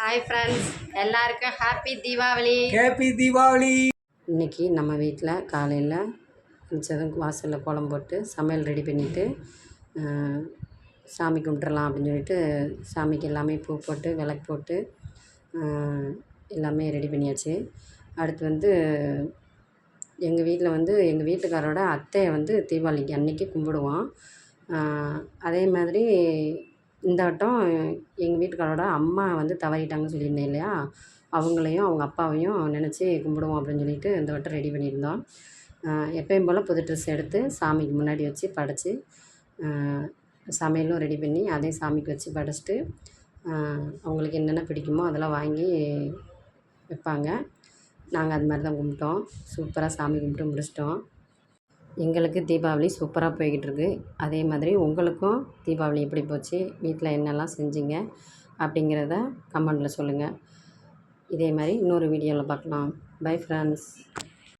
Hi friends எல்லாருக்கும் happy Deepavali. Happy Deepavali. இன்னைக்கு நம்ம வீட்டில் காலையில் மிச்சதும் வாசலில் கோலம் போட்டு சமையல் ரெடி பண்ணிவிட்டு சாமி கும்பிட்றலாம் அப்படின்னு சொல்லிட்டு சாமிக்கு எல்லாமே பூ போட்டு விளக்கு போட்டு எல்லாமே ரெடி பண்ணியாச்சு. அடுத்து வந்து எங்கள் வீட்டில் வந்து எங்கள் வீட்டுக்காரோட அத்தையை வந்து தீபாவளிக்கு அன்னைக்கு கும்பிடுவோம். அதே மாதிரி இந்த வட்டம் எங்கள் வீட்டுக்காரோட அம்மா வந்து தவறிட்டாங்கன்னு சொல்லியிருந்தேன் இல்லையா? அவங்களையும் அவங்க அப்பாவையும் நினச்சி கும்பிடுவோம் அப்படின்னு சொல்லிட்டு இந்த வட்டம் ரெடி பண்ணியிருந்தோம். எப்பயும் போல் புது ட்ரெஸ் எடுத்து சாமிக்கு முன்னாடி வச்சு படைச்சி சமையலும் ரெடி பண்ணி அதையும் சாமிக்கு வச்சு படைச்சிட்டு அவங்களுக்கு என்னென்ன பிடிக்குமோ அதெல்லாம் வாங்கி வைப்பாங்க. நாங்கள் அது மாதிரி தான் கும்பிட்டோம். சூப்பராக சாமி கும்பிட்டு முடிச்சிட்டோம். எங்களுக்கு தீபாவளி சூப்பராக போய்கிட்டுருக்கு. அதே மாதிரி உங்களுக்கும் தீபாவளி எப்படி போச்சு வீட்டில் என்னெல்லாம் செஞ்சீங்க அப்படிங்கிறத கமெண்டில் சொல்லுங்கள் இதே மாதிரி இன்னொரு வீடியோவில் பார்க்கலாம் பை ஃப்ரெண்ட்ஸ்